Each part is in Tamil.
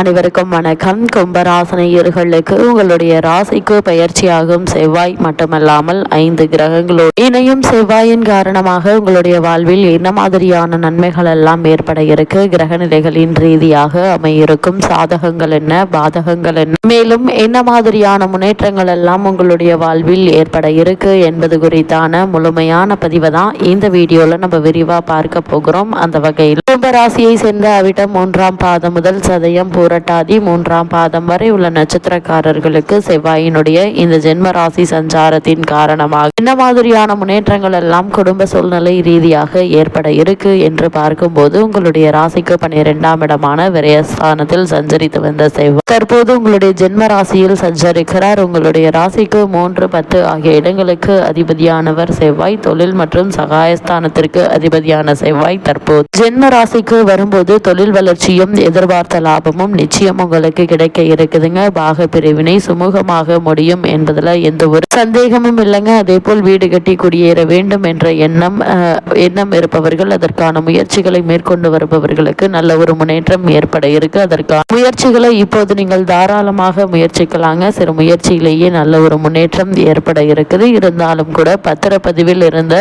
அனைவருக்கும் வணக்கம். கும்பராசனையர்களுக்கு உங்களுடைய ராசிக்கு பயிற்சியாகும் செவ்வாய் மட்டுமல்லாமல் ஐந்து கிரகங்களோடு இணையும் செவ்வாயின் காரணமாக உங்களுடைய வாழ்வில் என்ன மாதிரியான நன்மைகள் எல்லாம் ஏற்பட இருக்கு? கிரக நிலைகளின் ரீதியாக அமையிருக்கும் சாதகங்கள் என்ன? பாதகங்கள் என்ன? மேலும் என்ன மாதிரியான முன்னேற்றங்கள் எல்லாம் உங்களுடைய வாழ்வில் ஏற்பட இருக்கு என்பது குறித்தான முழுமையான பதிவை தான் இந்த வீடியோல நம்ம விரிவா பார்க்க போகிறோம். அந்த வகையில் கும்பராசியை சேர்ந்த அவிட்டம் மூன்றாம் பாதம் முதல் சதயம் புரட்டாதி மூன்றாம் பாதம் வரை உள்ள நட்சத்திரக்காரர்களுக்கு செவ்வாயினுடைய இந்த ஜென்ம ராசி சஞ்சாரத்தின் காரணமாக என்ன மாதிரியான முன்னேற்றங்கள் எல்லாம் குடும்ப சூழ்நிலை ரீதியாக ஏற்பட இருக்கு என்று பார்க்கும்போது உங்களுடைய ராசிக்கு பன்னிரெண்டாம் இடமான விரயஸ்தானத்தில் சஞ்சரித்து வந்த செவ்வாய் தற்போது உங்களுடைய ஜென்ம ராசியில் சஞ்சரிக்கிறார். உங்களுடைய ராசிக்கு மூன்று பத்து ஆகிய இடங்களுக்கு அதிபதியானவர் செவ்வாய். தொழில் மற்றும் சகாயஸ்தானத்திற்கு அதிபதியான செவ்வாய் தற்போது. ஜென்ம ராசிக்கு வரும்போது தொழில் வளர்ச்சியும் எதிர்பார்த்த லாபமும் நிச்சயம் உங்களுக்கு கிடைக்க இருக்குதுங்க. பாக பிரிவினை சுமூகமாக முடியும் என்பதில் எந்த ஒரு சந்தேகமும் இல்லைங்க. அதே போல் வீடு கட்டி குடியேற வேண்டும் என்ற எண்ணம் அஹ், எண்ணம் இருப்பவர்கள் அதற்கான முயற்சிகளை மேற்கொண்டு வருபவர்களுக்கு நல்ல ஒரு முன்னேற்றம் ஏற்பட இருக்கு. அதற்கான முயற்சிகளை இப்போது நீங்கள் தாராளமாக முயற்சிக்கலாங்க. சிறு முயற்சியிலேயே நல்ல ஒரு முன்னேற்றம் ஏற்பட இருக்குது. இருந்தாலும் கூட பத்திரப்பதிவில் இருந்த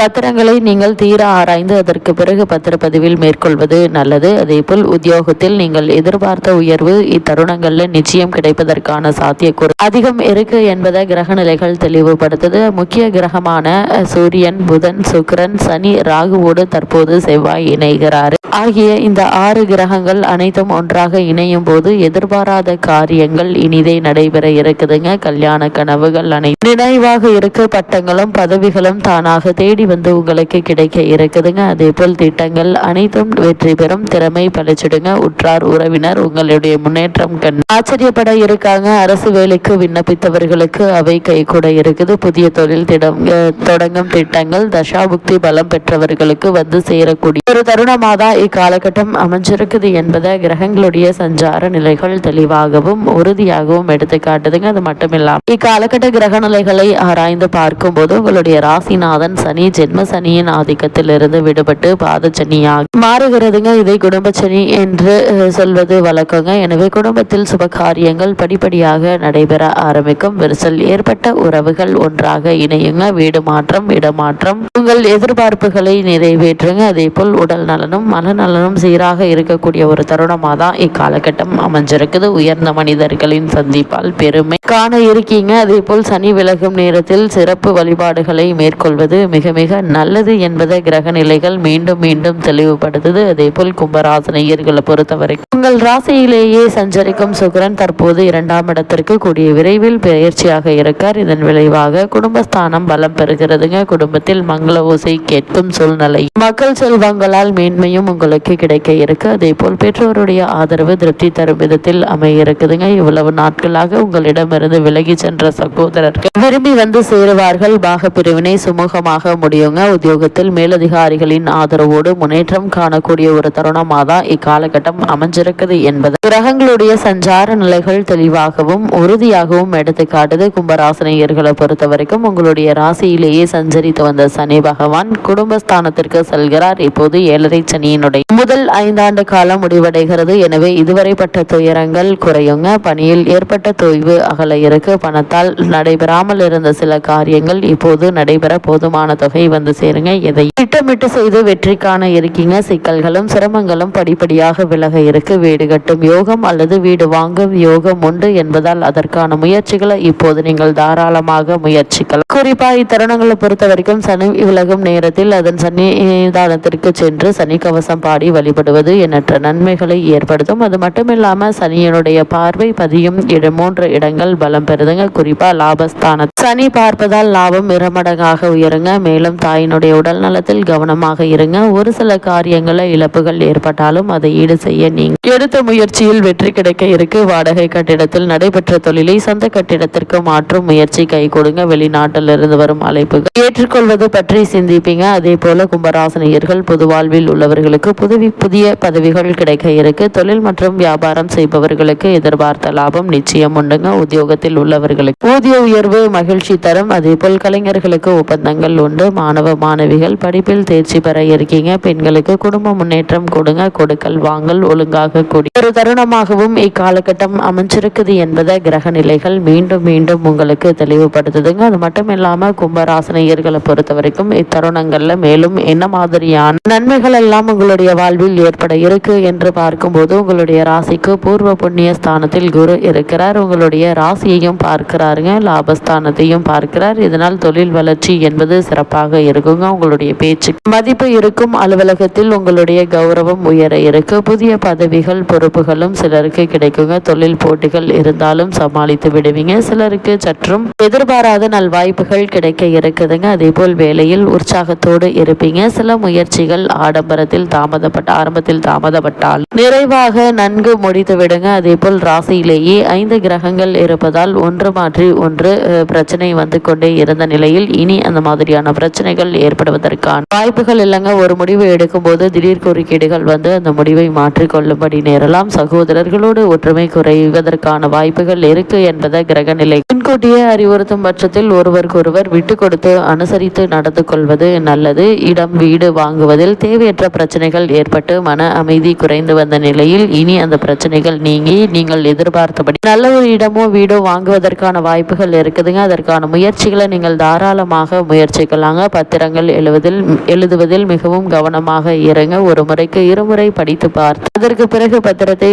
பத்திரங்களை நீங்கள் தீர ஆராய்ந்து அதற்கு பிறகு பத்திரப்பதிவில் மேற்கொள்வது நல்லது. அதேபோல் உத்தியோகத்தில் நீங்கள் எதிர்பார்த்த உயர்வு இத்தருணங்களில் நிச்சயம் கிடைப்பதற்கான சாத்தியக்கூறு அதிகம் இருக்கு என்பதை கிரக நிலைகள் தெளிவுபடுத்துது. முக்கிய கிரகமான சூரியன் புதன் சுக்கரன் சனி ராகுவோடு தற்போது செவ்வாய் இணைகிறார். ஆகிய இந்த ஆறு கிரகங்கள் அனைத்தும் ஒன்றாக இணையும் போது எதிர்பாராத காரியங்கள் இனிதே நடைபெற இருக்குதுங்க. கல்யாண கனவுகள் அனைத்து நினைவாக இருக்க. பட்டங்களும் பதவிகளும் தானாக தேடி வந்து உங்களுக்கு கிடைக்க இருக்குதுங்க. அதே போல் திட்டங்கள் அனைத்தும் வெற்றி பெறும். திறமை பழிச்சிடுங்க. உற்றார் உறவினர் உங்களுடைய முன்னேற்றம் கண் ஆச்சரியப்பட இருக்காங்க. அரசு வேலைக்கு விண்ணப்பித்தவர்களுக்கு அவை கை கூட இருக்குது. புதிய தொழில் திடம் தொடங்கும் திட்டங்கள் தசாபுக்தி பலம் பெற்றவர்களுக்கு வந்து சேரக்கூடிய ஒரு தருணமாக தான் இக்காலகட்டம் அமைஞ்சிருக்குது என்பதை கிரகங்களுடைய சஞ்சார நிலைகள் தெளிவாகவும் உறுதியாகவும் எடுத்து காட்டுதுங்க. அது மட்டும் இல்லாமல் இக்காலகட்ட கிரக நிலைகளை ஆராய்ந்து பார்க்கும்போது உங்களுடைய ராசிநாதன் சனி ஜென்ம சனியின் ஆதிக்கத்திலிருந்து விடுபட்டு பாதச்சனியாக மாறுகிறதுங்க. இதை குடும்ப சனி என்று சொல்வது வழக்கங்க. எனவே குடும்பத்தில் சுப காரியங்கள் படிப்படியாக நடைபெற ஆரம்பிக்கும். விரிசல் ஏற்பட்ட உறவுகள் ஒன்றாக இணையுங்க. வீடு மாற்றம் இடமாற்றம். உங்கள் எதிர்பார்ப்புகளை நிறைவேற்றுங்க. அதே போல் உடல் நலனும் மனநலனும் சீராக இருக்கக்கூடிய ஒரு தருணமாக தான் இக்காலகட்டம் அமைஞ்சிருக்குது. உயர்ந்த மனிதர்களின் சந்திப்பால் பெருமை காண இருக்கீங்க. அதே போல் சனி விலகும் நேரத்தில் சிறப்பு வழிபாடுகளை மேற்கொள்வது மிக மிக நல்லது என்பதை கிரக நிலைகள் மீண்டும் மீண்டும் தெளிவுபடுத்துது. அதே போல் கும்பராசனையர்களை பொறுத்தவரை உங்கள் ராசியிலேயே சஞ்சரிக்கும் சுக்கிரன் தற்போது இரண்டாம் இடத்திற்கு கூடிய விரைவில் பயிற்சியாக இருக்கார். இதன் விளைவாக குடும்பஸ்தானம் பலம் பெறுகிறதுங்க. குடும்பத்தில் மங்கள ஓசை கேட்கும் சூழ்நிலை. மக்கள் செல்வங்களால் மேன்மையும் உங்களுக்கு கிடைக்க இருக்கு. அதே போல் பெற்றோருடைய ஆதரவு திருப்தி தரும் விதத்தில் அமைய இருக்குதுங்க. இவ்வளவு நாட்களாக உங்களிடம் இருந்து விலகி சென்ற சகோதரர்கள் விரும்பி வந்து சேருவார்கள். பாக பிரிவினை சுமூகமாக முடியுங்க. உத்தியோகத்தில் மேலதிகாரிகளின் ஆதரவோடு முன்னேற்றம் காணக்கூடிய ஒரு தருணமாக தான் இக்காலகட்டம் அமைஞ்சிருக்குது என்பது. கிரகங்களுடைய சஞ்சார நிலைகள் தெளிவாகவும் உறுதியாகவும் எடுத்து காட்டுது. கும்பராசனையர்களை பொறுத்த வரைக்கும் உங்களுடைய ராசியிலேயே சஞ்சரித்து வந்த சனி பகவான் குடும்பஸ்தானத்திற்கு செல்கிறார். இப்போது ஏழரை சனியினுடைய முதல் ஐந்தாண்டு காலம் முடிவடைகிறது. எனவே இதுவரை பட்ட துயரங்கள் குறையுங்க. பணியில் ஏற்பட்ட தொய்வு அகல் இருக்கு. பணத்தால் நடைபெறாமல் இருந்த சில காரியங்கள் இப்போது நடைபெற போதுமான தொகை வந்து சேருங்க. எதை திட்டமிட்டு செய்து வெற்றி காண இருக்கீங்க. சிக்கல்களும் சிரமங்களும் படிப்படியாக விலக இருக்கு. வீடு கட்டும் யோகம் அல்லது வீடு வாங்கும் யோகம் உண்டு என்பதால் அதற்கான முயற்சிகளை இப்போது நீங்கள் தாராளமாக முயற்சிக்கலாம். குறிப்பா இத்தருணங்களை பொறுத்த வரைக்கும் சனி விலகும் நேரத்தில் அதன் சன்னிதானத்திற்கு சென்று சனி கவசம் பாடி வழிபடுவது எண்ணற்ற நன்மைகளை ஏற்படுத்தும். அது மட்டுமில்லாம சனியனுடைய பார்வை பதியும் இடம் மூன்று இடங்கள் பலம் பெறுதுங்க. குறிப்பா லாபஸ்தான சனி பார்ப்பதால் லாபம் இரமடங்காக உயருங்க. மேலும் தாயினுடைய உடல் நலத்தில் கவனமாக இருங்க. ஒரு சில காரியங்களை இழப்புகள் ஏற்பட்டாலும் அதை ஈடு செய்ய நீங்க எடுத்த முயற்சியில் வெற்றி கிடைக்க இருக்கு. வாடகை கட்டிடத்தில் நடைபெற்ற தொழிலை சொந்த கட்டிடத்திற்கு மாற்றும் முயற்சி கை கொடுங்க. வெளிநாட்டில் இருந்து வரும் அழைப்புகள் ஏற்றுக்கொள்வது பற்றி சிந்திப்பீங்க. அதே போல கும்பராசனியர்கள் பொது வாழ்வில் உள்ளவர்களுக்கு புதுவி புதிய பதவிகள் கிடைக்க இருக்கு. தொழில் மற்றும் வியாபாரம் செய்பவர்களுக்கு எதிர்பார்த்த லாபம் நிச்சயம் உண்டுங்க. உத்தியோக உத்தியோகத்தில் உள்ளவர்களுக்கு ஊதிய உயர்வு மகிழ்ச்சி தரும். அதே போல் கலைஞர்களுக்கு ஒப்பந்தங்கள் உண்டு. மாணவ மாணவிகள் படிப்பில் தேர்ச்சி பெற இருக்கீங்க. பெண்களுக்கு குடும்ப முன்னேற்றம் கொடுங்க. கொடுக்கல் வாங்கல் ஒழுங்காக கூடி. ஒரு தருணமாகவும் இக்காலகட்டம் அமைஞ்சிருக்குது என்பதை கிரக நிலைகள் மீண்டும் மீண்டும் உங்களுக்கு தெளிவுபடுத்துதுங்க. அது மட்டும் இல்லாம கும்பராசனையர்களை பொறுத்த வரைக்கும் இத்தருணங்கள்ல மேலும் என்ன மாதிரியான நன்மைகள் எல்லாம் உங்களுடைய வாழ்வில் ஏற்பட இருக்கு என்று பார்க்கும்போது உங்களுடைய ராசிக்கு பூர்வ புண்ணிய ஸ்தானத்தில் குரு இருக்கிறார். உங்களுடைய ராசியையும் பார்க்கிறாருங்க லாபஸ்தானத்தையும் பார்க்கிறார். இதனால் தொழில் வளர்ச்சி என்பது சிறப்பாக இருக்குங்க. உங்களுடைய பேச்சு மதிப்பு இருக்கும் அலுவலகத்தில் உங்களுடைய கௌரவம் உயர இருக்கு. புதிய பதவிகள் பொறுப்புகளும் சிலருக்கு கிடைக்குங்க. தொழில் போட்டிகள் இருந்தாலும் சமாளித்து விடுவீங்க. சிலருக்கு சற்றும் எதிர்பாராத நல் வாய்ப்புகள் கிடைக்க இருக்குதுங்க. அதே போல் வேலையில் உற்சாகத்தோடு இருப்பீங்க. சில முயற்சிகள் ஆடம்பரத்தில் தாமதப்பட்ட ஆரம்பத்தில் தாமதப்பட்டால் நிறைவாக நன்கு முடித்து விடுங்க அதே போல் ராசியிலேயே ஐந்து கிரகங்கள் இருப்பதால் ஒன்று மாற்றி ஒன்று பிரச்சனை வந்து கொண்டே இருந்த நிலையில் இனி அந்த மாதிரியான பிரச்சனைகள் ஏற்படுவதற்கான வாய்ப்புகள் இல்லைங்க. ஒரு முடிவு எடுக்கும்போது திடீர் குறுக்கீடுகள் வந்து அந்த முடிவை மாற்றிக்கொள்ளும்படி நேரலாம் சகோதரர்களோடு ஒற்றுமை குறைவதற்கான வாய்ப்புகள் இருக்கு என்பதை கிரக நிலை முன்கூட்டியே அறிவுறுத்தும் பட்சத்தில் ஒருவருக்கொருவர் விட்டு கொடுத்து அனுசரித்து நடந்து கொள்வது நல்லது. இடம் வீடு வாங்குவதில் தேவையற்ற பிரச்சனைகள் ஏற்பட்டு மன அமைதி குறைந்து வந்த நிலையில் இனி அந்த பிரச்சனைகள் நீங்கி நீங்கள் எதிர்பார்த்தபடி நல்ல ஒரு இடமோ வீடோ வாங்குவதற்கான வாய்ப்புகள் இருக்குதுங்க. அதற்கான முயற்சிகளை நீங்கள் தாராளமாக முயற்சிக்கலாங்க. பத்திரங்கள் எழுவதில் எழுதுவதில் மிகவும் கவனமாக இருங்க. ஒரு முறைக்கு இருமுறை படித்து பார்த்து அதற்கு பிறகு பத்திரத்தை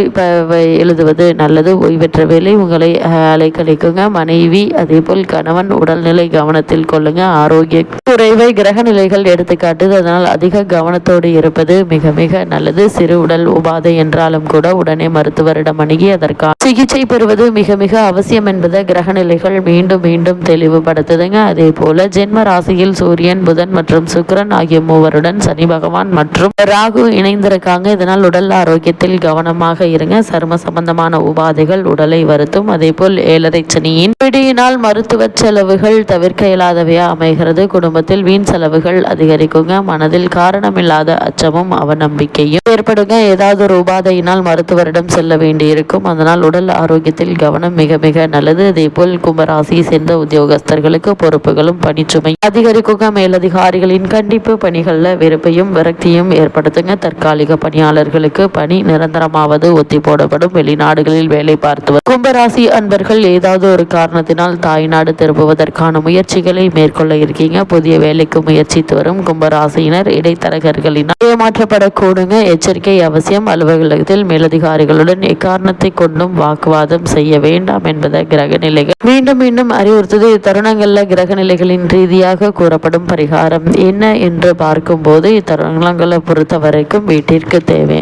எழுதுவது நல்லது. ஓய்வெற்ற வேலை உங்களை அலைக்கழிக்குங்க. மனைவி அதே போல் கணவன் உடல்நிலை கவனத்தில் கொள்ளுங்க. ஆரோக்கிய குறைவை கிரக நிலைகள் எடுத்துக்காட்டுது. அதனால் அதிக கவனத்தோடு இருப்பது மிக மிக நல்லது. சிறு உடல் உபாதை என்றாலும் கூட உடனே மருத்துவரிடம் அணுகி அதற்கான சிகிச்சை பெறுவது மிக மிக அவசியம். என்பதை கிரக நிலைகள் மீண்டும் மீண்டும் தெளிவுபடுத்துதுங்க. அதே போல ஜென்ம ராசியில் சூரியன் புதன் மற்றும் சுக்கிரன் ஆகிய மூவருடன் சனி பகவான் மற்றும் ராகு இணைந்திருக்காங்க. இதனால் உடல் ஆரோக்கியத்தில் கவனமாக இருங்க. சரும சம்பந்தமான உபாதைகள் உடலை வருத்தும். அதே போல் ஏழரை சனியின் பிடியினால் மருத்துவ செலவுகள் தவிர்க்க இயலாதவையா அமைகிறது. குடும்பத்தில் வீண் செலவுகள் அதிகரிக்குங்க. மனதில் காரணமில்லாத அச்சமும் அவநம்பிக்கையும் ஏற்படுங்க. ஏதாவது ஒரு உபாதையினால் மருத்துவரிடம் செல்ல வேண்டியிருக்கும். அதனால் உடல் ஆரோக்கியத்தில் கவனம் மிக மிக நல்லது. அதே கும்பராசியை சேர்ந்த உத்தியோகஸ்தர்களுக்கு பொறுப்புகளும் பணிச்சுமை அதிகரிக்குங்க. மேலதிகாரிகளின் கண்டிப்பு பணிகளில் வெறுப்பையும் விரக்தியும் ஏற்படுத்துங்க. தற்காலிக பணியாளர்களுக்கு பணி நிரந்தரமாவது ஒத்தி போடப்படும். வெளிநாடுகளில் வேலை பார்த்து கும்பராசி அன்பர்கள் ஏதாவது ஒரு காரணத்தினால் தாய்நாடு திரும்புவதற்கான முயற்சிகளை மேற்கொள்ள இருக்கீங்க. புதிய வேலைக்கு முயற்சித்து வரும் கும்பராசியினர் இடைத்தரகர்களினால் ஏமாற்றப்படக்கூடுங்க. எச்சரிக்கை அவசியம். அலுவலகத்தில் மேலதிகாரிகளுடன் எக்காரணத்தை கொண்டும் வாக்குவாதம் செய்ய வேண்டாம் என்பதை கிரக நிலைகள். மீண்டும் மீண்டும் அறிவுறுத்தது இத்தருணங்கள்ல கிரக நிலைகளின் ரீதியாக கூறப்படும் பரிகாரம் என்ன என்று பார்க்கும்போது இத்தருணங்களை பொறுத்த வரைக்கும் வீட்டிற்கு தேவை.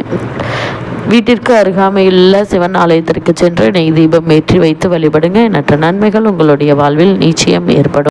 வீட்டிற்கு அருகாமையுள்ள சிவன் ஆலயத்திற்கு சென்று நெய் தீபம் ஏற்றி வைத்து வழிபடுங்க. எண்ணற்ற நன்மைகள் உங்களுடைய வாழ்வில் நிச்சயம் ஏற்படும்.